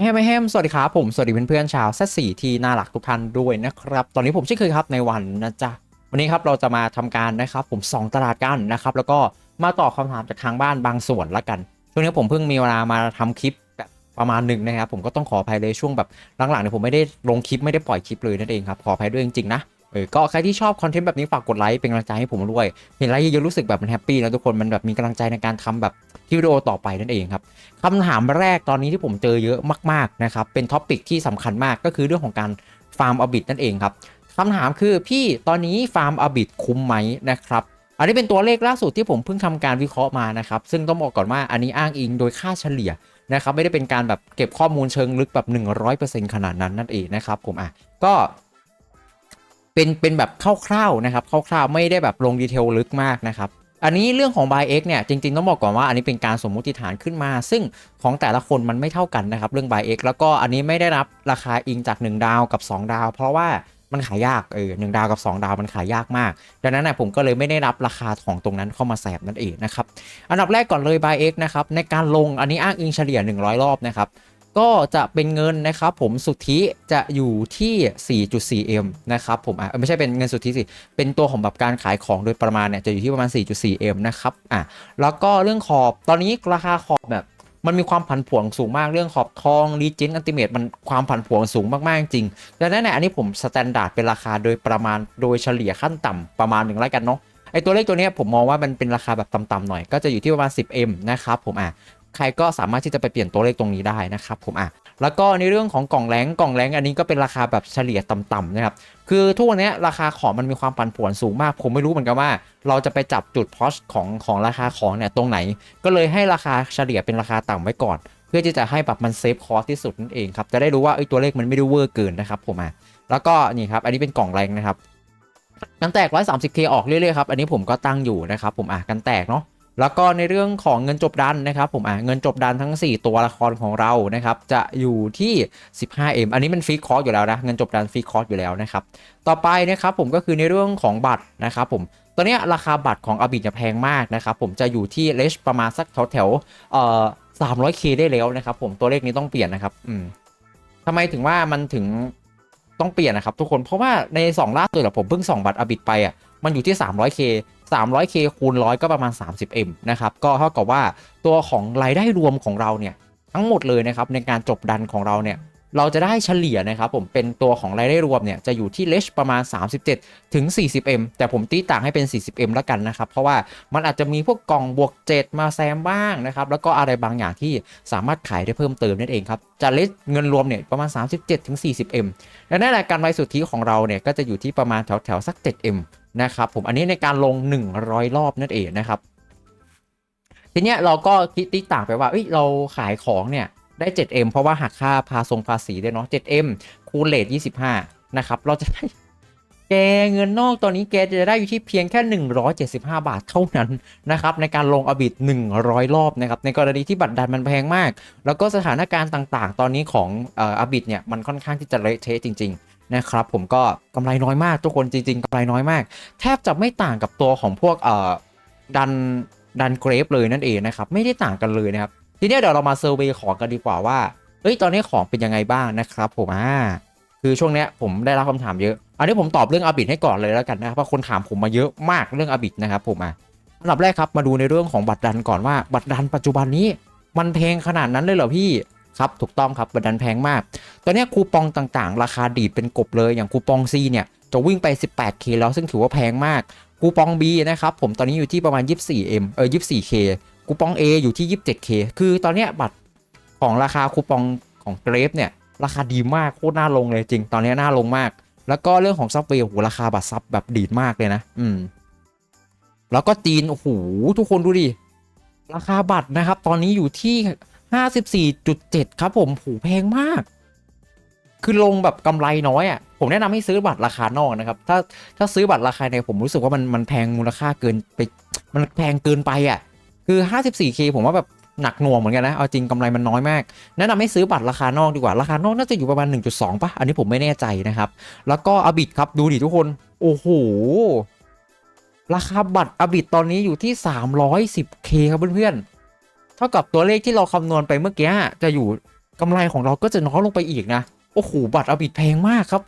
แฮมแฮมสวัสดีครับผม สวัสดีเพื่อนๆชาวแซสี่ที่น่ารักทุกท่านด้วยนะครับ ตอนนี้ผมชื่อเคยครับในวันนะจ๊ะ วันนี้ครับเราจะมาทำการนะครับผมส่องตลาดกันนะครับ แล้วก็มาตอบคำถามจากทางบ้านบางส่วนละกัน ช่วงนี้ผมเพิ่งมีเวลามาทำคลิปแบบประมาณหนึ่งนะครับ ผมก็ต้องขออภัยเลยช่วงแบบหลังๆเนี่ยผมไม่ได้ลงคลิปไม่ได้ปล่อยคลิปเลยนั่นเองครับ ขออภัยด้วยจริงๆนะ เออก็ใครที่ชอบคอนเทนต์แบบนี้ฝากกดไลค์เป็นกำลังใจให้ผมด้วย เห็นไลค์เยอะรู้สึกแบบมันแฮปปี้นะทุกคนมันแบบมีกำลังใจในการทำแบบที่วิดีโอต่อไปนั่นเองครับคำถามแรกตอนนี้ที่ผมเจอเยอะมากๆนะครับเป็นท็อปิกที่สำคัญมากก็คือเรื่องของการฟาร์มอบิดนั่นเองครับคำถามคือพี่ตอนนี้ฟาร์มอบิดคุ้มไหมนะครับอันนี้เป็นตัวเลขล่าสุดที่ผมเพิ่งทำการวิเคราะห์มานะครับซึ่งต้องบอกก่อนว่าอันนี้อ้างอิงโดยค่าเฉลี่ยนะครับไม่ได้เป็นการแบบเก็บข้อมูลเชิงลึกแบบ 100%ขนาดนั้นนั่นเองนะครับผมอะก็ เป็นเป็นแบบคร่าวๆนะครับคร่าวๆไม่ได้แบบลงดีเทลลึกมากนะครับอันนี้เรื่องของ by x เนี่ยจริงๆต้องบอกก่อนว่าอันนี้เป็นการสมมุติฐานขึ้นมา ซึ่งของแต่ละคนมันไม่เท่ากันนะครับเรื่อง by x แล้วก็อันนี้ไม่ได้รับราคาอิงจาก 1 ดาวกับ 2 ดาว เพราะว่ามันขายยากเออหดาวกับ 2 ดาวมันขายยากมาก ดังนั้นนะผมก็เลยไม่ได้รับราคาของตรงนั้นเข้ามาแสบนั่นเองนะครับอันดับแรกก่อนเลย by x นะครับในการลงอันนี้อ้างอิงเฉลี่ย 100 รอบนะครับ ก็จะเป็นเงินนะครับผมสุทธิจะอยู่ที่ 4.4m นะครับผมอะไม่ใช่เป็นเงินสุทธิสิเป็นตัวของแบบการขายของโดยประมาณเนี่ยจะอยู่ที่ประมาณ 4.4m นะครับอะแล้วก็เรื่องขอบตอนนี้ราคาขอบแบบมันมีความผันผวนสูงมากเรื่องขอบทองรีจินอันติเมตมันความผันผวนสูงมากๆจริงดังนั้นเนี่ยอันนี้ผมสแตนดาร์ดเป็นราคาโดยประมาณโดยเฉลี่ยขั้นต่ำประมาณหนึ่งแล้วกันเนาะไอตัวเลขตัวนี้ผมมองว่ามันเป็นราคาแบบต่ำๆหน่อยก็จะอยู่ที่ประมาณ 10m นะครับผมอะ ใครก็สามารถที่จะไปเปลี่ยนตัวเลขตรงนี้ได้นะครับผมอะแล้วก็ในเรื่องของกล่องแรงกล่องแรงอันนี้ก็เป็นราคาแบบเฉลี่ยต่ำๆนะครับคือทุกวันนี้ราคาของมันมีความผันผวนสูงมาก ผมไม่รู้เหมือนกันว่า เราจะไปจับจุดพอชของของราคาของเนี่ยตรงไหน ก็เลยให้ราคาเฉลี่ยเป็นราคาต่ำไว้ก่อน เพื่อที่จะให้แบบมันเซฟคอสที่สุดนั่นเองครับจะได้รู้ว่าไอ้ตัวเลขมันไม่ได้เวอร์เกินนะครับผมอะแล้วก็นี่ครับอันนี้เป็นกล่องแรงนะครับกันแตก 130k ออกเรื่อยๆครับ อันนี้ผมก็ตั้งอยู่นะครับผมอะกันแตกเนาะ แล้วก็ในเรื่องของเงินจบดันนะครับผมอะเงินจบดันทั้ง 4 ตัวละครของเรานะครับจะอยู่ที่ 15m อันนี้มันฟรีคอร์สอยู่แล้วนะเงินจบดันฟรีคอร์สอยู่แล้วนะครับต่อไปนะครับผมก็คือในเรื่องของบัตรนะครับผมตอนนี้ราคาบัตรของอบิจะแพงมากนะครับผมจะอยู่ที่เลชประมาณสักแถวแถวเอ่อ 300k ได้แล้วนะครับผมตัวเลขนี้ต้องเปลี่ยนนะครับอืมทำไมถึงว่ามันถึงต้องเปลี่ยนนะครับทุกคนเพราะว่าใน 2 ล่าสุดอะผมเพิ่งส่องบัตรอบิไปอะ มันอยู่ที่ 300k 300k คูณ100ก็ประมาณ 30m นะครับก็เท่ากับว่าตัวของรายได้รวมของเราเนี่ยทั้งหมดเลยนะครับในการจบดันของเราเนี่ยเราจะได้เฉลี่ยนะครับผมเป็นตัวของรายได้รวมเนี่ยจะอยู่ที่เลชประมาณ 37 ถึง 40m แต่ผมตีต่างให้เป็น 40m แล้วกันนะครับ เพราะว่ามันอาจจะมีพวกกล่องบวก 7 มาแซมบ้างนะครับ แล้วก็อะไรบางอย่างที่สามารถขายได้เพิ่มเติมนั่นเองครับ จะเลชเงินรวมเนี่ยประมาณ 37 ถึง 40m และนั่นแหละการไวสุทธิของเราเนี่ยก็จะอยู่ที่ประมาณแถวแถวสัก 7m นะครับผมอันนี้ในการลง 100 รอบนั่นเองนะครับ ทีเนี้ยเราก็คิดติ๊กต่างไปว่าเอ้ยเราขายของเนี่ยได้ 7M เพราะว่าหักค่าภาทรงภาษีด้วยเนาะ 7M คูณเลท25 นะครับ เราจะได้แกเงินนอกตอนนี้แกจะได้อยู่ที่เพียงแค่ 175 บาทเท่านั้นนะครับ ในการลงอบิด 100 รอบนะครับ ในกรณีที่บัตรดันมันแพงมาก แล้วก็สถานการณ์ต่างๆ ตอนนี้ของอบิดเนี่ย มันค่อนข้างที่จะเละเทะจริง ๆ นะครับผมก็กำไรน้อยมากทุกคนจริงๆกำไรน้อยมาก แทบจะไม่ต่างกับตัวของพวกเอ่อดันดันเกรฟเลยนั่นเองนะครับ ไม่ได้ต่างกันเลยนะครับ ทีนี้เดี๋ยวเรามาเซอร์เวยของกันดีกว่าว่าเอ้ยตอนนี้ของเป็นยังไงบ้างนะครับผมอ่าคือช่วงเนี้ยผมได้รับคำถามเยอะ อันนี้ผมตอบเรื่องอาบิดให้ก่อนเลยแล้วกันนะครับเพราะคนถามผมมาเยอะมากเรื่องอาบิดนะครับผมอะอันดับแรกครับมาดูในเรื่องของบัตรดันก่อนว่า บัตรดันปัจจุบันนี้มันแพงขนาดนั้นเลยเหรอพี่ ครับถูกต้องครับบัตรดันแพงมาก ตอนนี้คูปองต่างๆ ราคาดีดเป็นกบเลยอย่างคูปอง C เนี่ยจะวิ่งไป 18K แล้วซึ่งถือว่าแพงมากคูปอง B นะครับผมตอนนี้อยู่ที่ประมาณ 24M เออ 24K คูปอง A อยู่ที่ 27K คือตอนนี้บัตรของราคาคูปองของเกรฟเนี่ยราคาดีมากโคตรน่าลงเลยจริง ตอนนี้น่าลงมาก แล้วก็เรื่องของซับเวย์โหราคาบัตรซับแบบดีดมากเลยนะ อืม แล้วก็จีนโอ้โหทุกคนดูดิราคาบัตรนะครับ ตอนนี้อยู่ที่ 54.7 ครับผมโหแพงมาก คือลงแบบกำไรน้อยอะ ผมแนะนำให้ซื้อบัตรราคานอกนะครับ ถ้าถ้าซื้อบัตรราคาในผมรู้สึกว่ามันมันแพงมูลค่าเกินไป มันแพงเกินไปอะ คือ 54k ผมว่าแบบหนักหน่วงเหมือนกันนะ เอาจริงกำไรมันน้อยมาก แนะนำให้ซื้อบัตรราคานอกดีกว่า ราคานอกน่าจะอยู่ประมาณ 1.2ป่ะ อันนี้ผมไม่แน่ใจนะครับ แล้วก็อบิดครับ ดูดิทุกคน โอ้โห ราคาบัตรอบิดตอนนี้อยู่ที่ 310k ครับเพื่อนๆ ท่ากับตัวเลขที่เราคำนวณไปเมื่อกี้จะอยู่กำไรของเราก็จะน้อยลงไปอีกนะ โอ้โห บัตรอบิดแพงมากครับ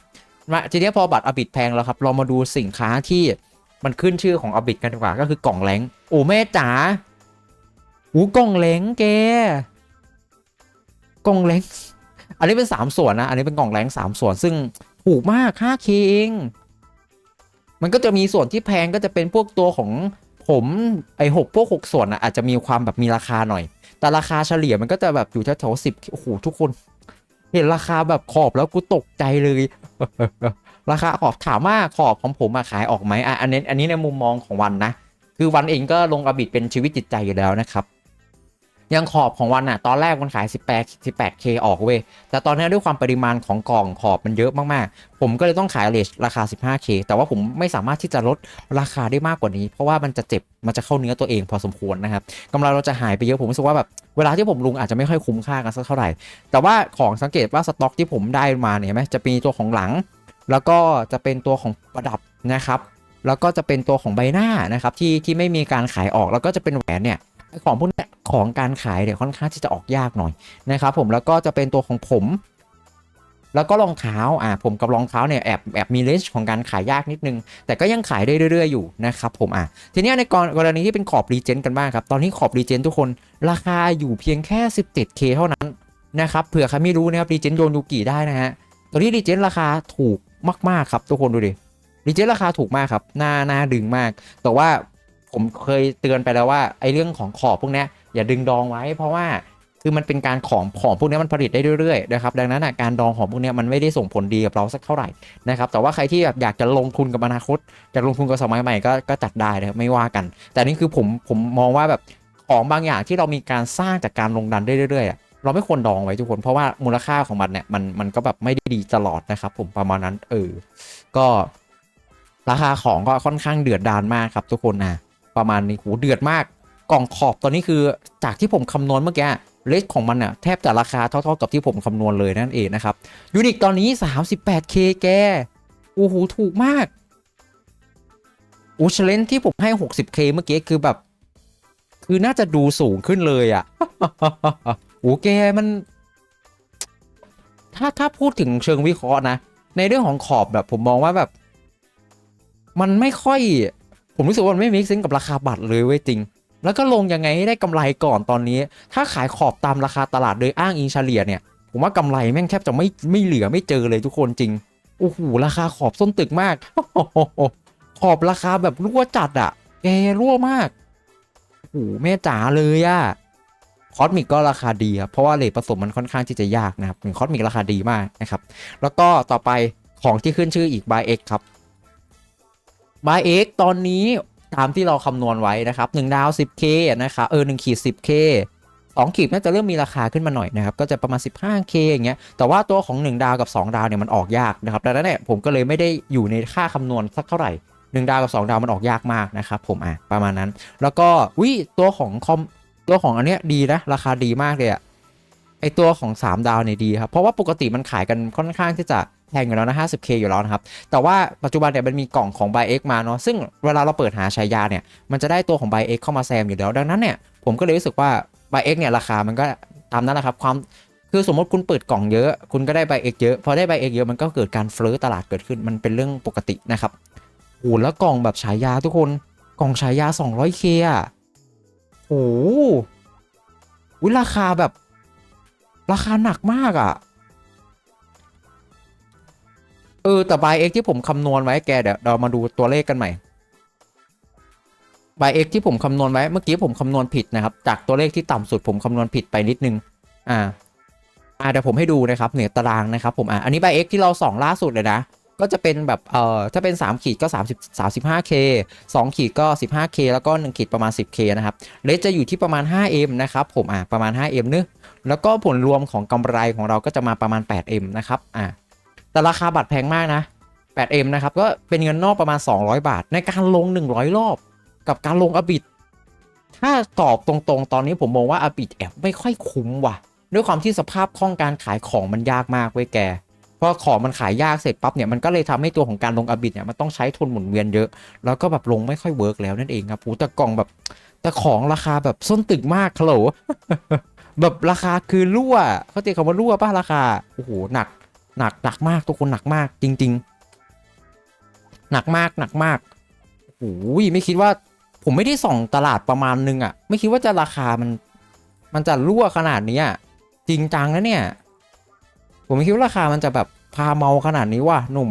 มาทีนี้พอบัตรอบิดแพงแล้วครับ เรามาดูสินค้าที่มันขึ้นชื่อของอบิดกันดีกว่าก็คือกล่องแรงโอ้แม่จ๋าหูกล่องแรงแกกล่องแรงอันนี้เป็น 3 ส่วนนะ อันนี้เป็นกล่องแรง3 ส่วนซึ่งถูกมาก 5K เอง มันก็จะมีส่วนที่แพงก็จะเป็นพวกตัวของ ผมไอหกพวกหกส่วนอะอาจจะมีความแบบมีราคาหน่อย แต่ราคาเฉลี่ยมันก็จะแบบอยู่แถวๆสิบโอ้โหทุกคน เห็นราคาแบบขอบแล้วกูตกใจเลย ราคาขอบถามว่าขอบของผมมาขายออกไหมอะอันนี้อันนี้ในมุมมองของวันนะ คือวันเองก็ลงอบิดเป็นชีวิตจิตใจอยู่แล้วนะครับ ยังขอบของวันอะตอนแรกมันขาย 18 18k ออกเว้ย แต่ตอนนี้ด้วยความปริมาณของกล่องขอบมันเยอะมากๆ ผมก็เลยต้องขายเลชราคา 15k แต่ว่าผมไม่สามารถที่จะลดราคาได้มากกว่านี้ เพราะว่ามันจะเจ็บ มันจะเข้าเนื้อตัวเองพอสมควรนะครับกำไรเราจะหายไปเยอะ ผมรู้สึกว่าแบบเวลาที่ผมลงอาจจะไม่ค่อยคุ้มค่ากันสักเท่าไหร่ แต่ว่าของสังเกตว่าสต็อกที่ผมได้มาเนี่ยไหมจะมีตัวของหลัง แล้วก็จะเป็นตัวของประดับนะครับ แล้วก็จะเป็นตัวของใบหน้านะครับที่ที่ไม่มีการขายออก แล้วก็จะเป็นแหวนเนี่ย ของพวกนี้ของการขายเนี่ยค่อนข้างที่จะออกยากหน่อยนะครับผมแล้วก็จะเป็นตัวของผม แล้วก็รองเท้าอ่าผมกับรองเท้าเนี่ยแอบแอบมีเลนส์ของการขายยากนิดนึง แต่ก็ยังขายได้เรื่อยๆอยู่นะครับผมอะทีนี้ในกรกรณีที่เป็นขอบรีเจนกันบ้างครับตอนนี้ขอบรีเจนทุกคนราคาอยู่เพียงแค่ 17k เท่านั้นนะครับเผื่อใครไม่รู้นะครับรีเจนโยนยูกิได้นะฮะตอนนี้รีเจนราคาถูกมากๆครับทุกคนดูดิรีเจนราคาถูกมากครับน่าน่าดึงมาก แต่ว่า ผมเคยเตือนไปแล้วว่าไอ้เรื่องของขอบพวกนี้อย่าดึงดองไว้ เพราะว่าคือมันเป็นการของของพวกนี้มันผลิตได้เรื่อยๆนะครับดังนั้นการดองของพวกนี้มันไม่ได้ส่งผลดีกับเราสักเท่าไหร่นะครับแต่ว่าใครที่แบบอยากจะลงทุนกับอนาคตอยากลงทุนกับสมัยใหม่ก็ก็จัดได้นะไม่ว่ากัน แต่นี่คือผมผมมองว่าแบบของบางอย่างที่เรามีการสร้างจากการลงดันได้เรื่อยๆเราไม่ควรดองไว้ทุกคนเพราะว่ามูลค่าของมันเนี่ยมันมันก็แบบไม่ได้ดีตลอดนะครับ ผมประมาณนั้นเออก็ราคาของก็ค่อนข้างเดือดดานมากครับทุกคนนะ ประมาณนี้โหเดือดมาก กล่องขอบตอนนี้คือจากที่ผมคำนวณเมื่อกี้เลสของมันเนี่ยแทบจะราคาเท่าๆกับที่ผมคำนวณเลยนั่นเองนะครับยูนิคตอนนี้ 38k แกโอ้โหถูกมากอูเชเลนที่ผมให้ 60k เมื่อกี้คือแบบ คือน่าจะดูสูงขึ้นเลยอะ่ะโอ้แกมัน ถ้าถ้าพูดถึงเชิงวิเคราะห์นะ ในเรื่องของขอบแบบผมมองว่าแบบ มันไม่ค่อย ผมรู้สึกว่ามันไม่มิกซิงกับราคาบัตรเลยเว้ยจริง แล้วก็ลงยังไงให้ได้กำไรก่อนตอนนี้ ถ้าขายขอบตามราคาตลาดโดยอ้างอิงเฉลี่ยเนี่ย ผมว่ากำไรแม่งแทบจะไม่ไม่เหลือไม่เจอเลยทุกคนจริง โอ้โหราคาขอบส้นตึกมาก ขอบราคาแบบรั่วจัดอะแกรั่วมากโอ้โหแม่จ๋าเลยอะคอสมิกก็ราคาดีครับ เพราะว่าเลทผสมมันค่อนข้างที่จะยากนะครับคอสมิกราคาดีมากนะครับ แล้วก็ต่อไปของที่ขึ้นชื่ออีก Buy X ครับ Buy X ตอนนี้ตามที่เราคำนวณไว้นะครับ1ดาว 10k นะครับเออ1ขีด 10k 2ขีดน่าจะเริ่มมีราคาขึ้นมาหน่อยนะครับ ก็จะประมาณ 15k อย่างเงี้ย แต่ว่าตัวของ 1 ดาวกับ 2 ดาวเนี่ยมันออกยากนะครับ ดังนั้นเนี่ยผมก็เลยไม่ได้อยู่ในค่าคำนวณสักเท่าไหร่ 1 ดาวกับ 2 ดาวมันออกยากมากนะครับผมอะประมาณนั้น แล้วก็วิตัวของคอมตัวของอันเนี้ยดีนะ ราคาดีมากเลยอะไอตัวของ 3 ดาวเนี่ยดีครับ เพราะว่าปกติมันขายกันค่อนข้างที่จะ พงอยู่แล้วนะ 50k อยู่แล้วนะครับ แต่ว่าปัจจุบันเนี่ยมันมีกล่องของ b y X มาเนาะ ซึ่งเวลาเราเปิดหาฉายาเนี่ย มันจะได้ตัวของ b y X เข้ามาแซมอยู่แล้ว ดังนั้นเนี่ย ผมก็เลยรู้สึกว่า b y X เนี่ยราคามันก็ตามนั้นแหละครับ ความ คือสมมติคุณเปิดกล่องเยอะ คุณก็ได้ b y X เยอะ พอได้ b y X เยอะ มันก็เกิดการเฟ้อตลาดเกิดขึ้น มันเป็นเรื่องปกตินะครับโอ้แล้วกล่องแบบฉายาทุกคน กล่องฉายา 200k อะโอ้โหราคาแบบ ราคาหนักมากอะ เออ แต่ Buy X ที่ผมคำนวณไว้แกเดี๋ยวเรามาดูตัวเลขกันใหม่ Buy X ที่ผมคำนวณไว้เมื่อกี้ผมคำนวณผิดนะครับ จากตัวเลขที่ต่ำสุดผมคำนวณผิดไปนิดนึง อ่า อ่าเดี๋ยวผมให้ดูนะครับเหนือตารางนะครับผมอ่าอันนี้ Buy X ที่เราส่องล่าสุดเลยนะก็จะเป็นแบบเอ่อถ้าเป็น 3 ขีดก็ 30 35k 2 ขีดก็ 15k แล้วก็ 1 ขีดประมาณ 10k นะครับเลทจะอยู่ที่ประมาณ 5m นะครับผมอ่าประมาณ 5m เนึแล้วก็ผลรวมของกำไรของเราก็จะมาประมาณ 8m นะครับอ่า แต่ราคาบัตรแพงมากนะ 8m นะครับ ก็เป็นเงินนอกประมาณ 200 บาท ในการลง 100 รอบ กับการลงอบิด ถ้าตอบตรงๆ ตอนนี้ผมมองว่าอบิดแอบไม่ค่อยคุ้มว่ะ ด้วยความที่สภาพคล่องการขายของมันยากมากเว้ยแกพอของมันขายยากเสร็จปั๊บเนี่ยมันก็เลยทำให้ตัวของการลงอบิดเนี่ยมันต้องใช้ทุนหมุนเวียนเยอะ แล้วก็แบบลงไม่ค่อยเวิร์กแล้วนั่นเองครับโอ้แต่กล่องแบบแต่ของราคาแบบส้นตึกมากฮัลโหลแบบราคาคือรั่ว เขาเรีคำว่ารั่วป่ะราคา โอ้โห หนัก หนักหนักมากทุกคนหนักมากจริง ๆ หนักมากหนักมากโอ้โหไม่คิดว่าผมไม่ได้ส่องตลาดประมาณนึงอะ่ะ ไม่คิดว่าจะราคามัน มันจะรั่วขนาดนี้อะจริงจังนะเนี่ย ผมไม่คิดว่าราคามันจะแบบพาเมาขนาดนี้ว่ะหนุ่ม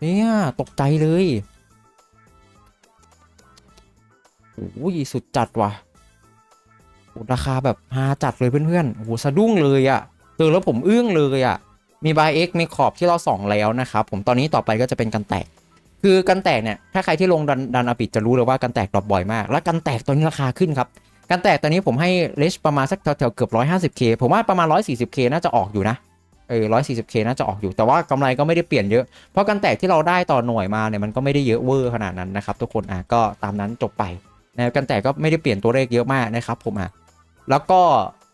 เนี่ยตกใจเลยโอ้ยสุดจัดว่ะราคาแบบฮาจัดเลยเพื่อนๆโอ้โหสะดุ้งเลยอะ่ะเจอแล้วผมอึ้งเลยอะ่ะ มีบายเอ็กมีขอบที่เราส่องแล้วนะครับผมตอนนี้ต่อไปก็จะเป็นกันแตก คือกันแตกเนี่ยถ้าใครที่ลงดันดันอปิดจะรู้เลยว่ากันแตกดรอปบ่อยมาก แล้วกันแตกตอนนี้ราคาขึ้นครับกันแตกตอนนี้ผมให้เลชประมาณสักแถวๆเกือบ 150k ผมว่าประมาณ 140k น่าจะออกอยู่นะเออ 140k น่าจะออกอยู่ แต่ว่ากำไรก็ไม่ได้เปลี่ยนเยอะ เพราะกันแตกที่เราได้ต่อหน่วยมาเนี่ยมันก็ไม่ได้เยอะเวอร์ขนาดนั้นนะครับทุกคนอะก็ตามนั้นจบไปนะกันแตกก็ไม่ได้เปลี่ยนตัวเลขเยอะมากนะครับผมอะแล้วก็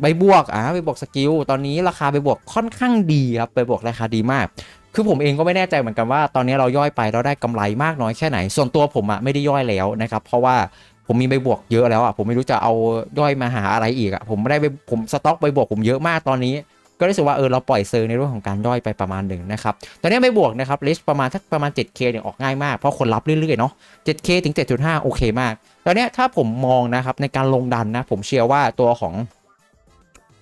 ใบบวกอะใบบวกสกิลตอนนี้ราคาใบบวกค่อนข้างดีครับใบบวกราคาดีมาก คือผมเองก็ไม่แน่ใจเหมือนกันว่า ตอนนี้เราย่อยไปเราได้กำไรมากน้อยแค่ไหน ส่วนตัวผมอะไม่ได้ย่อยแล้วนะครับเพราะว่าผมมีใบบวกเยอะแล้วอะผมไม่รู้จะเอาย่อยมาหาอะไรอีกอะผมไม่ได้ไปผมสต็อกใบบวกผมเยอะมากตอนนี้ ก็รู้สึกว่าเออเราปล่อยเซอร์ในเรื่องของการย่อยไปประมาณหนึ่งนะครับตอนนี้ใบบวกนะครับเลชประมาณสักประมาณ 7K เนี่ยออกง่ายมากเพราะคนรับเรื่อยๆเนาะ 7K ถึง 7.5 โอเคมาก ตอนนี้ถ้าผมมองนะครับในการลงดันนะผมเชื่อว่าตัวของ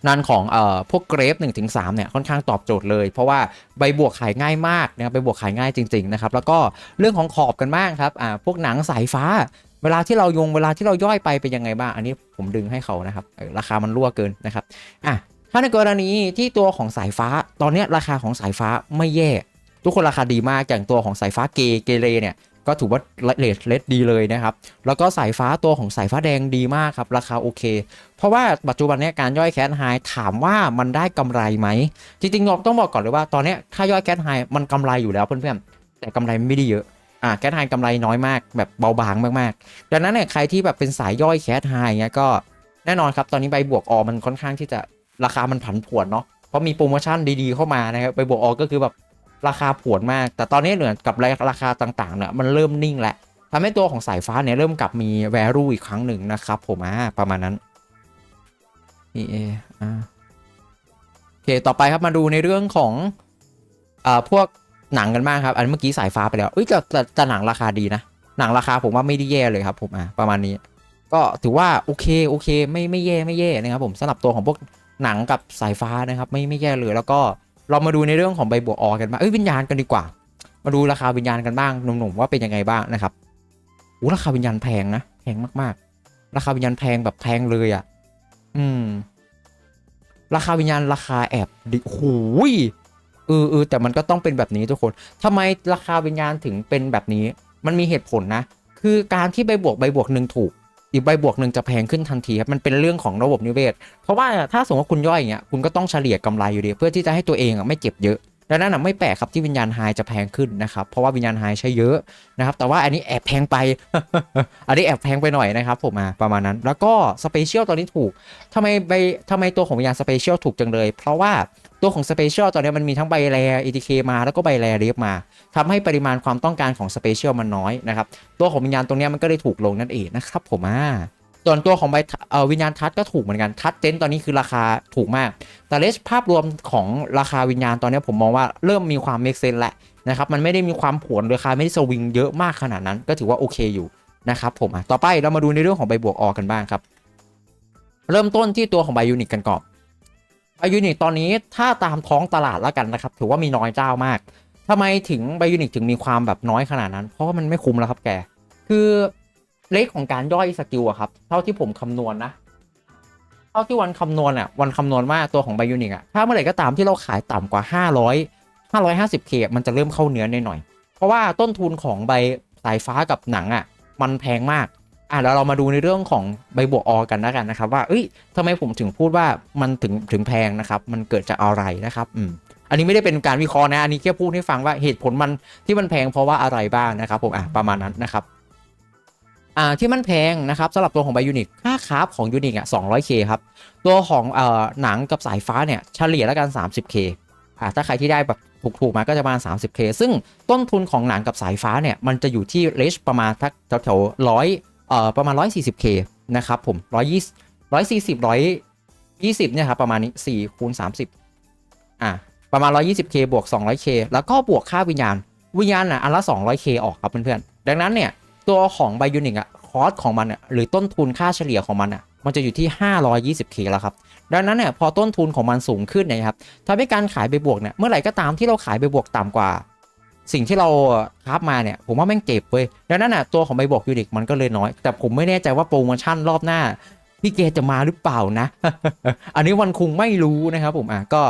นันของเอ่อพวกเกรฟ1-3ถึงเนี่ยค่อนข้างตอบโจทย์เลย เพราะว่าใบบวกขายง่ายมากนะครับใบบวกขายง่ายจริงๆนะครับแล้วก็เรื่องของขอบกันบ้างครับอ่าพวกหนังสายฟ้า เวลาที่เรายงเวลาที่เราย่อยไปเป็นยังไงบ้าง อันนี้ผมดึงให้เขานะครับราคามันรั่วเกินนะครับอะถ้าในกรณีที่ตัวของสายฟ้า ตอนนี้ราคาของสายฟ้าไม่แย่ ทุกคนราคาดีมากอย่างตัวของสายฟ้าเกเกเรเนี่ย ก็ถือว่าเลทเลทดีเลยนะครับ แล้วก็สายฟ้าตัวของสายฟ้าแดงดีมากครับ ราคาโอเค เพราะว่าปัจจุบันนี้การย่อยแคทไฮถามว่ามันได้กำไรไหม จริงๆต้องบอกก่อนเลยว่าตอนนี้ถ้าย่อยแคทไฮมันกำไรอยู่แล้วเพื่อนๆ แต่กำไรไม่ได้เยอะอ่าแคทไฮกำไรน้อยมากแบบเบาบางมากๆ ดังนั้นเนี่ยใครที่แบบเป็นสายย่อยแคทไฮเงี้ยก็แน่นอนครับ ตอนนี้ใบบวกออมันค่อนข้างที่จะราคามันผันผวนเนาะเพราะมีโปรโมชั่นดีๆเข้ามานะครับใบบวกออก็คือแบบ ราคาผวนมาก แต่ตอนนี้เหนือกับราคาต่างๆเนี่ยมันเริ่มนิ่งแล้วทำให้ตัวของสายฟ้าเนี่ยเริ่มกลับมี value อีกครั้งหนึ่งนะครับผมอ่าประมาณนั้น EA อ่าโอเคต่อไปครับมาดูในเรื่องของอ่าพวกหนังกันบ้างครับ อันเมื่อกี้สายฟ้าไปแล้วเอ้ยแต่แต่หนังราคาดีนะ หนังราคาผมว่าไม่ได้แย่เลยครับผมอ่าประมาณนี้ ก็ถือว่าโอเคโอเค ไม่ไม่แย่ไม่แย่นะครับผมสำหรับตัวของพวกหนังกับสายฟ้านะครับ ไม่ไม่แย่เลยแล้วก็ เรามาดูในเรื่องของใบบัวออกันบ้างเอ้ยวิญญาณกันดีกว่า มาดูราคาวิญญาณกันบ้างหนุ่มๆว่าเป็นยังไงบ้างนะครับอู้ราคาวิญญาณแพงนะแพงมากๆ ราคาวิญญาณแพงแบบแพงเลยอะ อืม ราคาวิญญาณราคาแอบดิโหูยเออเออแต่มันก็ต้องเป็นแบบนี้ทุกคนทำไมราคาวิญญาณถึงเป็นแบบนี้ มันมีเหตุผลนะ คือการที่ใบบวกใบบวกหนึ่งถูก อีกใบบวกหนึ่งจะแพงขึ้นทันทีครับมันเป็นเรื่องของระบบนิเวศ เพราะว่าถ้าสมมติว่าคุณย่อยอย่างเงี้ยคุณก็ต้องเฉลี่ยกำไรอยู่ดี เพื่อที่จะให้ตัวเองอะไม่เจ็บเยอะดังนั้นอะไม่แปลกครับที่วิญญาณไฮจะแพงขึ้นนะครับเพราะว่าวิญญาณไฮใช้เยอะนะครับแต่ว่าอันนี้แอบแพงไป อันนี้แอบแพงไปหน่อยนะครับผมอะประมาณนั้น แล้วก็สเปเชียลตอนนี้ถูกทำไมใบทำไมตัวของวิญญาณสเปเชียลถูกจังเลย เพราะว่าตัวของสเปเชียลตอนนี้มันมีทั้งใบแร ETK มาแล้วก็ใบแรเรียบมา ทำให้ปริมาณความต้องการของสเปเชียลมันน้อยนะครับ ตัวของวิญญาณตรงนี้มันก็เลยถูกลงนั่นเองนะครับผมอ่าส่วนตัวของใบวิญญาณทัศน์ก็ถูกเหมือนกันทัศน์เจนตอนนี้คือราคาถูกมาก แต่เลสภาพรวมของราคาวิญญาณตอนนี้ผมมองว่าเริ่มมีความเมกเซนแหละนะครับมันไม่ได้มีความผวนราคาไม่ได้สวิงเยอะมากขนาดนั้นก็ถือว่าโอเคอยู่นะครับผมอะต่อไปเรามาดูในเรื่องของใบบวกออกันบ้างครับ เริ่มต้นที่ตัวของไบยูนิคกันก่อนไบยูนิคตอนนี้ถ้าตามท้องตลาดแล้วกันนะครับถือว่ามีน้อยเจ้ามาก ทำไมถึงไบยูนิคถึงมีความแบบน้อยขนาดนั้น เพราะว่ามันไม่คุ้มแล้วครับแก คือเลขของการย่อยสกิลอะครับ เท่าที่ผมคำนวณนะ เท่าที่วันคำนวณอะวันคำนวณว่าตัวของไบยูนิคอะถ้าเมื่อไหร่ก็ตามที่เราขายต่ำกว่า 500 550k มันจะเริ่มเข้าเนื้อหน่อย เพราะว่าต้นทุนของใบสายฟ้ากับหนังอะมันแพงมาก อะแล้วเรามาดูในเรื่องของใบบวกออกันแล้วกันนะครับ ว่า เอ้ยทำไมผมถึงพูดว่ามันถึงถึงแพงนะครับ มันเกิดจากอะไรนะครับ อืม อันนี้ไม่ได้เป็นการวิเคราะห์นะ อันนี้แค่พูดให้ฟังว่าเหตุผลมันที่มันแพงเพราะว่าอะไรบ้างนะครับผมอะประมาณนั้นนะครับอ่าที่มันแพงนะครับสำหรับตัวของไบยูนิคค่าคราฟของยูนิคอะ 200k ครับ ตัวของเอ่อหนังกับสายฟ้าเนี่ยเฉลี่ยแล้วกัน 30k อ่าถ้าใครที่ได้แบบถูกๆมาก็จะประมาณ 30k ซึ่งต้นทุนของหนังกับสายฟ้าเนี่ย มันจะอยู่ที่เลชประมาณทักแถวๆร้อยเอ่อประมาณ 140k นะครับผม120 140 100 20เนี่ยครับประมาณนี้4คูณ30อะ ประมาณ 120k บวก 200k แล้วก็บวกค่าวิญญาณ วิญญาณอะอันละ 200k ออกครับเพื่อนๆ ดังนั้นเนี่ยตัวของไบยูนิกอะคอสของมันอะหรือต้นทุนค่าเฉลี่ยของมันอะมันจะอยู่ที่ 520k แล้วครับ ดังนั้นเนี่ยพอต้นทุนของมันสูงขึ้นเนยครับทำให้การขายไปบวกเนี่ยเมื่อไหร่ก็ตามที่เราขายไปบวกต่ำกว่า สิ่งที่เราคราฟมาเนี่ยผมว่าแม่งเจ็บเว้ยดังนั้นน่ะตัวของใบบวกยูนิคมันก็เลยน้อย แต่ผมไม่แน่ใจว่าโปรโมชั่นรอบหน้าพี่เกจะมาหรือเปล่านะ อันนี้วันคงไม่รู้นะครับผมอะก็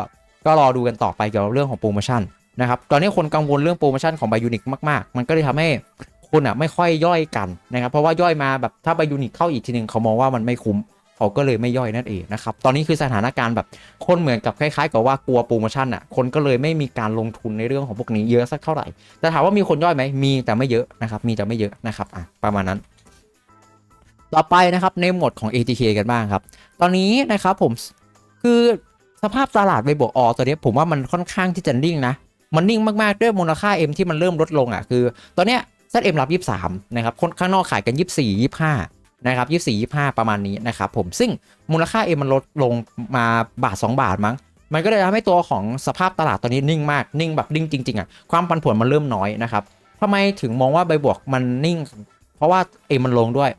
ก็รอดูกันต่อไปเกี่ยวกับเรื่องของโปรโมชั่นนะครับตอนนี้คนกังวลเรื่องโปรโมชั่นของไบยูนิคมากๆ มันก็เลยทำให้คนอะไม่ค่อยย่อยกันนะครับเพราะว่าย่อยมาแบบถ้าไบยูนิคเข้าอีกทีหนึ่งเขามองว่ามันไม่คุ้มเขาก็เลยไม่ย่อยนั่นเองนะครับตอนนี้คือสถานการณ์แบบคนเหมือนกับคล้ายๆ กับว่ากลัวโปรโมชั่นอะคนก็เลยไม่มีการลงทุนในเรื่องของพวกนี้เยอะสักเท่าไหร่แต่ถามว่ามีคนย่อยไหมมีแต่ไม่เยอะนะครับมีแต่ไม่เยอะนะครับอะประมาณนั้นต่อไปนะครับในหมวดของ ATK กันบ้างครับ ตอนนี้นะครับผมคือ สภาพตลาดใบบวกอตัวนี้ผมว่ามันค่อนข้างที่จะนิ่งนะ มันนิ่งมากๆ ด้วยมูลค่า M ที่มันเริ่มลดลงอะคือ ตอนเนี้ย ZM รับ 23 นะครับคนข้างนอกขายกัน 24 25 นะครับ 24 25 ประมาณนี้นะครับผมซึ่งมูลค่า M มันลดลงมาบาท 2 บาทมั้ง มันก็เลยทำให้ตัวของสภาพตลาดตอนนี้นิ่งมากนิ่งแบบนิ่งจริงๆอะความปันผวนมันเริ่มน้อยนะครับทำไมถึงมองว่าใบบวกมันนิ่ง เพราะว่า M มันลงด้วย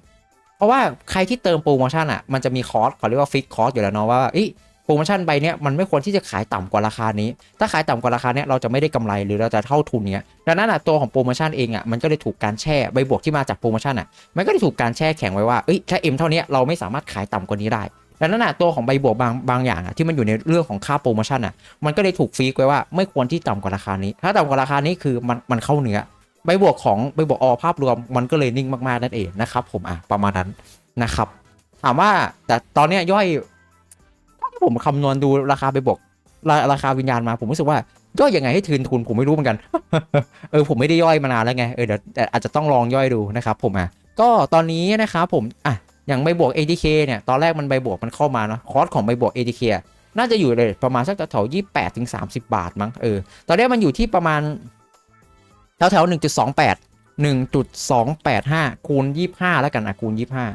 เพราะว่าใครที่เติมโปรโมชั่นอะมันจะมีคอร์สเขาเรียกว่าฟิกคอร์สอยู่แล้วเนาะว่าอ้ย โปรโมชั่นใบเนี้ยมันไม่ควรที่จะขายต่ำกว่าราคานี้ ถ้าขายต่ำกว่าราคาเนี้ยเราจะไม่ได้กำไรหรือเราจะเท่าทุนเนี้ยดังนั้นอะตัวของโปรโมชั่นเองอะมันก็เลยถูกการแช่ใบบวกที่มาจากโปรโมชั่นอะมันก็เลยถูกการแช่แข็งไว้ว่าเอ้ยถ้าเอ็มเท่านี้เราไม่สามารถขายต่ำกว่านี้ได้ดังนั้นอะตัวของใบบวกบางบางอย่างอะที่มันอยู่ในเรื่องของค่าโปรโมชั่นอะมันก็เลยถูกฟีกไว้ว่าไม่ควรที่ต่ำกว่าราคานี้ ถ้าต่ำกว่าราคานี้คือมันมันเข้าเนื้อใบบวกของใบบวกอภาพรวมมันก็เลยนิ่งมากๆนั่นเองนะครับผมอะประมาณนั้นนะครับถามว่าแต่ตอนเนี้ยย่อย ผมคำนวณดูราคาไปบวกราราคาวิญญาณมา ผมรู้สึกว่าย่อยยังไงให้คืนทุนผมไม่รู้เหมือนกันเออผมไม่ได้ย่อยมานานแล้วไงเออเดี๋ยวแต่อาจจะต้องลองย่อยดูนะครับผมอะก็ตอนนี้นะครับผมอะอย่างใบบวก ATK เนี่ยตอนแรกมันใบบวกมันเข้ามาเนาะคอร์สของใบบวก ATK น่าจะอยู่เลยประมาณสักแถวยี่แปดถึงสามสิบาทมั้งเออตอนนี้มันอยู่ที่ประมาณแถวแถวหนึ่งจุดสองแปดหนึ่งจุดสองแปดห้าคูณยี่ห้าแล้วกันอะคูณยี่ห้า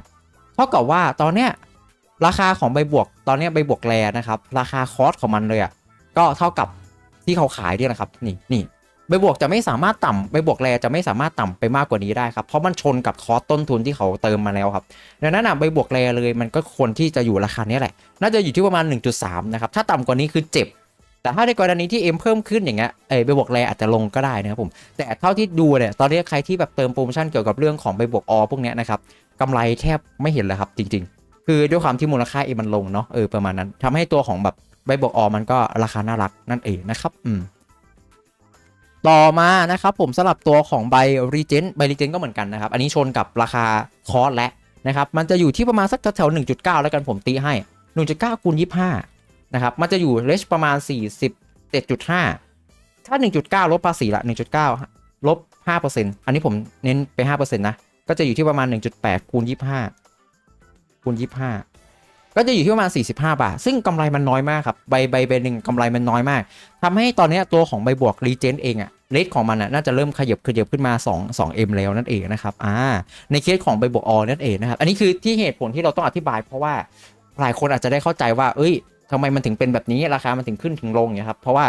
เท่ากับว่าตอนเนี้ย ราคาของใบบวกตอนนี้ใบบวกแรนะครับ ราคาคอสของมันเลยอะก็เท่ากับที่เขาขายเนี่ยนะครับนี่นี่ใบบวกจะไม่สามารถต่ำใบบวกแรจะไม่สามารถต่ำไปมากกว่านี้ได้ครับเพราะมันชนกับคอสต้นทุนที่เขาเติมมาแล้วครับดังนั้นอะใบบวกแรเลยมันก็ควรที่จะอยู่ราคานี้แหละ น่าจะอยู่ที่ประมาณ 1.3 นะครับ ถ้าต่ำกว่านี้คือเจ็บ แต่ถ้าในกรณีที่เอ็มเพิ่มขึ้นอย่างเงี้ยเออใบบวกแรอาจจะลงก็ได้นะครับผมแต่เท่าที่ดูเนี่ยตอนนี้ใครที่แบบเติมโปรโมชั่นเกี่ยวกับเรื่องของใบบวกอพวกเนี้ยนะครับกำไรแทบไม่เห็นเลยครับจริง ๆ คือด้วยความที่มูลค่าเอมันลงเนาะเออประมาณนั้นทำให้ตัวของแบบใบบวกอมันก็ราคาน่ารักนั่นเองนะครับอืมต่อมานะครับผมสำหรับตัวของใบรีเจนใบรีเจนก็เหมือนกันนะครับ อันนี้ชนกับราคาคอร์สและนะครับ มันจะอยู่ที่ประมาณสักแถวๆ1.9 แล้วกันผมตีให้ 1.9คูณ25 นะครับ มันจะอยู่เลชประมาณ 47.5 ถ้า 1.9 ลบภาษีละ 1.9 ลบ 5%อันนี้ผมเน้นไป 5%นะ ก็จะอยู่ที่ประมาณ 1.8คูณ25 คูณ25ก็จะอยู่ที่ประมาณ 45 บาท ซึ่งกำไรมันน้อยมากครับ ใบใบใบหนึ่งกำไรมันน้อยมากทำให้ตอนนี้ตัวของใบบวกรีเจนเองอะเลทของมันอะน่าจะเริ่มขยับขยับขึ้นมา 2 2 M แล้วนั่นเองนะครับ อ่า ในเคสของใบบวกอนั่นเองนะครับ อันนี้คือที่เหตุผลที่เราต้องอธิบาย เพราะว่าหลายคนอาจจะได้เข้าใจว่า เอ้ยทำไมมันถึงเป็นแบบนี้ ราคามันถึงขึ้นถึงลงเนี่ยครับ เพราะว่า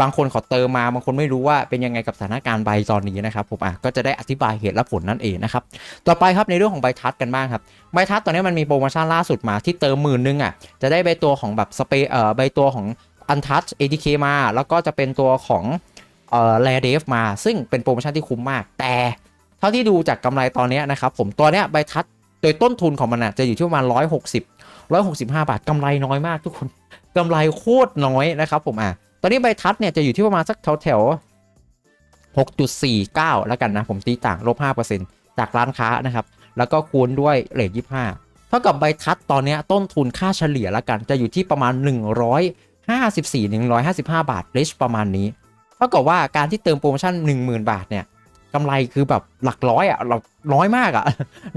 บางคนเขาเติมมาบางคนไม่รู้ว่าเป็นยังไงกับสถานการณ์ใบตอนนี้นะครับผมอะก็จะได้อธิบายเหตุและผลนั่นเองนะครับต่อไปครับในเรื่องของใบทัดกันบ้างครับใบทัดตอนนี้มันมีโปรโมชั่นล่าสุดมาที่เติมหมื่นนึงอะจะได้ใบตัวของแบบสเปเอ่อใบตัวของอันทัช ATK มา แล้วก็จะเป็นตัวของเอ่อแรเดฟมา ซึ่งเป็นโปรโมชั่นที่คุ้มมาก แต่เท่าที่ดูจากกำไรตอนนี้นะครับผมตัวเนี้ยใบทัดโดยต้นทุนของมันอะจะอยู่ที่ประมาณ160 165 บาทกำไรน้อยมากทุกคนกำไรโคตรน้อยนะครับผมอะ ตอนนี้ใบทัดเนี่ยจะอยู่ที่ประมาณสักแถวแถว6.49 แล้วกันนะ ผมตีต่างลบ5%จากร้านค้านะครับ แล้วก็คูณด้วยเลท25 เท่ากับใบทัดตอนนี้ต้นทุนค่าเฉลี่ยแล้วกันจะอยู่ที่ประมาณ 154-155 บาทเลชประมาณนี้เท่ากับว่าการที่เติมโปรโมชั่น 10,000 บาทเนี่ยกำไรคือแบบหลักร้อยอะเราน้อยมากอะ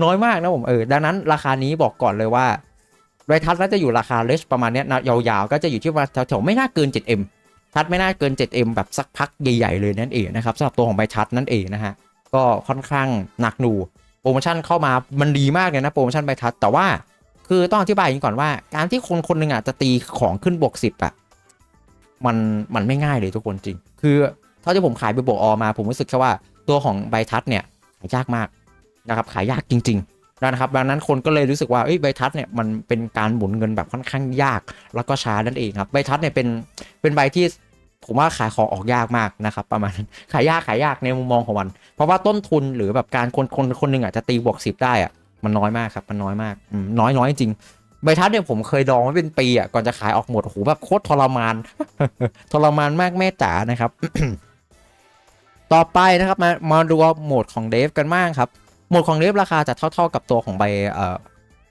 น้อยมากนะผมเออดังนั้นราคานี้บอกก่อนเลยว่าใบทัดน่าจะอยู่ราคาเลชประมาณเนี้ยนะยาวๆ ก็จะอยู่ที่ว่าแถวๆไม่น่าเกิน 7M ทัดไม่น่าเกิน 7M แบบสักพักใหญ่ ๆ เลยนั่นเองนะครับสำหรับตัวของใบทัดนั่นเองนะฮะก็ค่อนข้างหนักหนูโปรโมชั่นเข้ามามันดีมากเลยนะโปรโมชั่นใบทัดแต่ว่าคือต้องอธิบายอย่างก่อนว่า การที่คนคนหนึ่งอะจะตีของขึ้นบวกสิบอะมันมันไม่ง่ายเลยทุกคนจริง คือเท่าที่ผมขายไปบวกออมา ผมรู้สึกแค่ว่าตัวของใบทัดเนี่ยขายยากมากนะครับขายยากจริงๆ นะครับดังนั้นคนก็เลยรู้สึกว่าใบทัดเนี่ยมันเป็นการหมุนเงินแบบค่อนข้างยาก แล้วก็ช้านั่นเองครับใบทัดเนี่ยเป็นเป็นใบที่ผมว่าขายของออกยากมากนะครับ ประมาณขายยากขายยากในมุมมองของมัน เพราะว่าต้นทุนหรือแบบการคนคนคนหนึ่งอาจจะตีบวกสิบได้อะมันน้อยมากครับมันน้อยมากน้อยน้อยจริงใบทัดเนี่ยผมเคยดองไว้เป็นปีอะก่อนจะขายออกหมดโอ้โหแบบโคตรทรมาน ทรมานมากแม่จ๋านะครับ ต่อไปนะครับมามาดูโหมดของเดฟกันบ้างครับ หมดของเดฟราคาจะเท่า ๆกับตัวของใบเอ่อ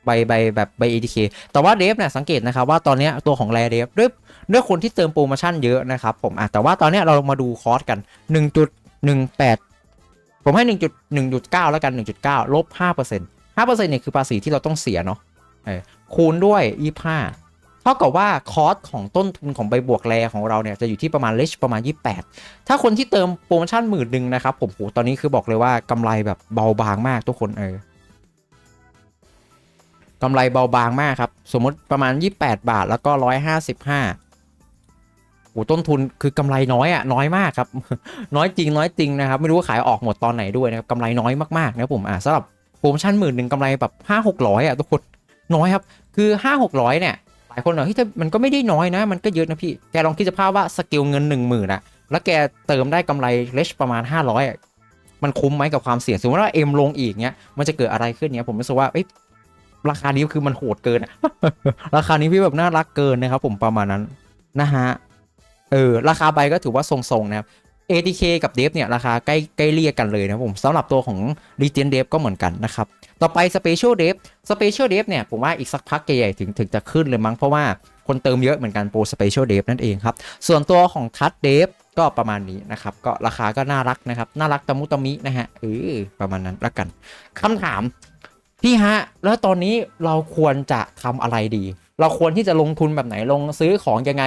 ใบใบแบบใบ ATK แต่ว่าเดฟเนี่ยสังเกตนะครับว่าตอนนี้ตัวของแรเดฟด้วยด้วยคนที่เติมโปรโมชั่นเยอะนะครับผมอะแต่ว่าตอนนี้เรามาดูคอร์สกัน 1.18 ผมให้ 1.1.9 แล้วกัน 1.9 ลบ 5% 5%เนี่ยคือภาษีที่เราต้องเสียเนาะคูณด้วย 25 ท่ากับว่าคอสของต้นทุนของใบบวกแรของเราเนี่ยจะอยู่ที่ประมาณเลชประมาณ 28 ถ้าคนที่เติมโปรโมชั่นหมื่นหนึ่งนะครับผมโหตอนนี้คือบอกเลยว่ากำไรแบบเบาบางมากทุกคนเออกำไรเบาบางมากครับ สมมติประมาณ 28 บาทแล้วก็ 155โอ้ต้นทุนคือกำไรน้อยอะน้อยมากครับ น้อยจริงน้อยจริงนะครับไม่รู้ว่าขายออกหมดตอนไหนด้วยนะครับกำไรน้อยมากๆนะผมอะสำหรับโปรโมชั่นหมื่นหนึ่งกำไรแบบห้าหกร้อยอะทุกคนน้อยครับคือห้าหกร้อยเนี่ยายคนบอกเฮ้ยแต่มันก็ไม่ได้น้อยนะ มันก็เยอะนะพี่ แกลองคิดสภาพว่าสเกลเงินหนึ่งหมื่นอะแล้วแกเติมได้กำไรเลชประมาณ 500อะมันคุ้มไหมกับความเสี่ยง สมมติว่าเอ็มลงอีกเนี้ย มันจะเกิดอะไรขึ้นเนี้ย ผมรู้สึกว่าเอ้ราคานี้คือมันโหดเกินราคานี้พี่แบบน่ารักเกินนะครับผมประมาณนั้นนะฮะ เออ ราคาใบก็ถือว่าทรงๆนะครับ ATK กับเดฟเนี่ยราคาใกล้ใกล้เรียกกันเลยนะผมสำหรับตัวของ r e g e n d e v ก็เหมือนกันนะครับ ต่อไป Special Dev Special Dev เนี่ยผมว่าอีกสักพักใหญ่ๆถึงถึงจะขึ้นเลยมั้งเพราะว่าคนเติมเยอะเหมือนกันโปร Special Dev นั่นเองครับ ส่วนตัวของ Touch Dev ก็ประมาณนี้นะครับ ก็ราคาก็น่ารักนะครับ น่ารักตะมุตะมินะฮะเออประมาณนั้นละกันคำถามพี่ฮะ แล้วตอนนี้เราควรจะทำอะไรดี เราควรที่จะลงทุนแบบไหนลงซื้อของยังไง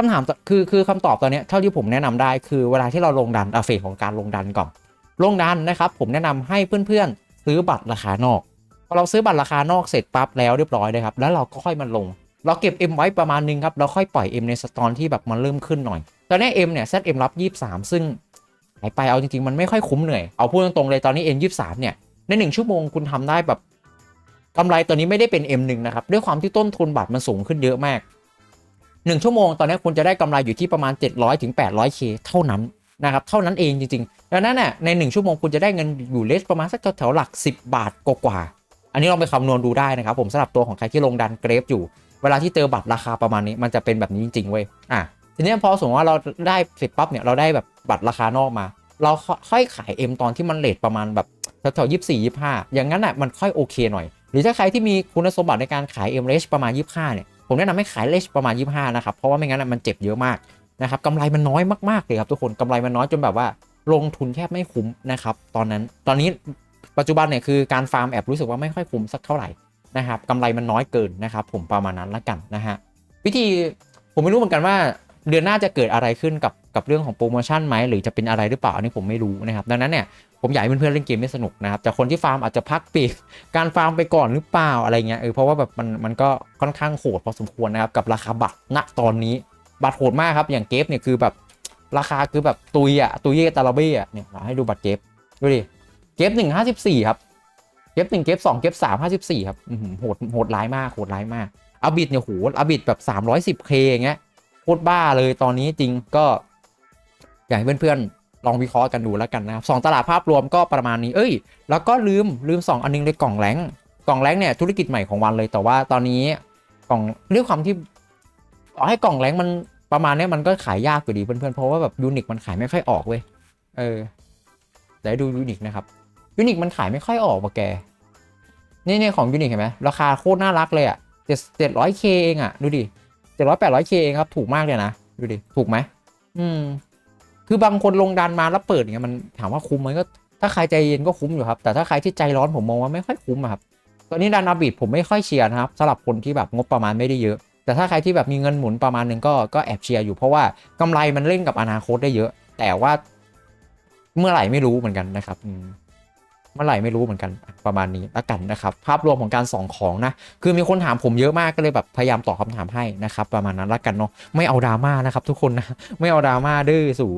คำถามคือคือคำตอบตอนนี้เท่าที่ผมแนะนำได้คือเวลาที่เราลงดันอาเฟสของการลงดันก่อนลงดันนะครับผมแนะนำให้เพื่อนๆ ซื้อบัตรราคานอกพอเราซื้อบัตรราคานอกเสร็จปั๊บแล้วเรียบร้อยเลยครับแล้วเราก็ค่อยมาลง เราเก็บ M ไว้ประมาณนึงครับเราค่อยปล่อย M ในสตอนที่แบบมันเริ่มขึ้นหน่อยตอนนี้ M เนี่ย ZM รับ 23 ซึ่งหายไปเอาจริงๆ มันไม่ค่อยคุ้มเหนื่อย เอาพูดตรงๆเลยตอนนี้ M 23เนี่ยใน 1 ชั่วโมงคุณทำได้แบบกำไรตัวนี้ไม่ได้เป็น M1 นะครับด้วยความที่ต้นทุนบัตรมันสูงขึ้นเยอะมาก 1 ชั่วโมงตอนนี้คุณจะได้กำไรอยู่ที่ประมาณ 700ถึง 800K เท่านั้นนะครับเท่านั้นเองจริงๆดังนั้นน่ะใน 1 ชั่วโมงคุณจะได้เงินอยู่เลสประมาณสักแถวๆหลัก 10 บาทกว่าๆอันนี้ลองไปคำนวณดูได้นะครับผมสำหรับตัวของใครที่ลงดันเกรฟอยู่เวลาที่เจอบัตรราคาประมาณนี้มันจะเป็นแบบนี้จริงๆเว้ยอะทีนี้พอสมมติว่าเราได้เสร็จปั๊บเนี่ยเราได้แบบบัตรราคานอกมา เราค่อยขาย M ตอนที่มันเลทประมาณแบบแถวๆยี่สิบสี่ยี่ห้าอย่างนั้นอะมันค่อยโอเคหน่อย หรือถ้าใครที่มีคุณสมบัติในการขาย M range ประมาณ25เนี่ย ผมแนะนำให้ขายเลชประมาณ 25 นะครับ เพราะว่าไม่งั้นมันเจ็บเยอะมากนะครับกำไรมันน้อยมากๆเลยครับทุกคนกำไรมันน้อยจนแบบว่า ลงทุนแทบไม่คุ้มนะครับตอนนั้นตอนนี้ปัจจุบันเนี่ยคือการฟาร์มแอบรู้สึกว่าไม่ค่อยคุ้มสักเท่าไหร่นะครับกำไรมันน้อยเกินนะครับผมประมาณนั้นละกันนะฮะวิธีผมไม่รู้เหมือนกันว่าเดือนหน้าจะเกิดอะไรขึ้นกับ กับเรื่องของโปรโมชั่นไหมหรือจะเป็นอะไรหรือเปล่าอันนี้ผมไม่รู้นะครับ ดังนั้นเนี่ยผมอยากให้เพื่อนๆเล่นเกมได้สนุกนะครับแต่คนที่ฟาร์มอาจจะพักปีกการฟาร์มไปก่อนหรือเปล่าอะไรเงี้ยเออเพราะว่าแบบมันมันก็ค่อนข้างโหดพอสมควรนะครับกับราคาบัตรณตอนนี้บัตรโหดมากครับอย่างเกฟเนี่ยคือแบบราคาคือแบบตุยอะตุยตาลาเบ้อะเนี่ยเราให้ดูบัตรเกฟดูดิเกฟหนึ่งห้าสิบสี่ครับเกฟหนึ่งเกฟสองเกฟสามห้าสิบสี่ครับโหดโหดร้ายมากโหดร้ายมากอาบิดเนี่ยโหอาบิดแบบสามร้อยสิบเคอย่างเงี้ยโคตรบ้าเลยตอนนี้จริงก็ อยากให้เพื่อนๆลองวิเคราะห์กันดูแล้วกันนะครับสองตลาดภาพรวมก็ประมาณนี้เอ้ย แล้วก็ลืมลืม 2 อันนึงเลยกล่องแรงกล่องแรงเนี่ยธุรกิจใหม่ของวันเลยแต่ว่าตอนนี้กล่องด้วยความที่ต่อให้กล่องแรงมันประมาณนี้มันก็ขายยากอยู่ดีเพื่อนๆเพราะว่าแบบยูนิคมันขายไม่ค่อยออกเว้ยเออเดี๋ยวดูยูนิคนะครับยูนิคมันขายไม่ค่อยออกว่ะแกนี่เนี่ยของยูนิคเห็นไหมราคาโคตรน่ารักเลยอะเจ็ดเจ็ดร้อยเคเองอะดูดิเจ็ดร้อยแปดร้อยเคเองครับ ถูกมากเลยนะ ดูดิ ถูกไหมอืม คือบางคนลงดันมาแล้วเปิดอย่างเงี้ยมันถามว่าคุ้มไหมก็ถ้าใครใจเย็นก็คุ้มอยู่ครับ แต่ถ้าใครที่ใจร้อนผมมองว่าไม่ค่อยคุ้มครับตอนนี้ดันอาบิดผมไม่ค่อยเชียร์นะครับสำหรับคนที่แบบงบประมาณไม่ได้เยอะ แต่ถ้าใครที่แบบมีเงินหมุนประมาณหนึงก็ก็แอบเชียร์อยู่เพราะว่ากำไรมันเล่นกับอนาคตได้เยอะ แต่ว่าเมื่อไหร่ไม่รู้เหมือนกันนะครับเมื่อไหร่ไม่รู้เหมือนกันประมาณนี้แล้วกันนะครับ ภาพรวมของการส่องของนะ คือมีคนถามผมเยอะมากก็เลยแบบพยายามตอบคำถามให้นะครับ ประมาณนั้นละกันเนาะไม่เอาดราม่านะครับ ทุกคนนะไม่เอาดราม่าดื้อสู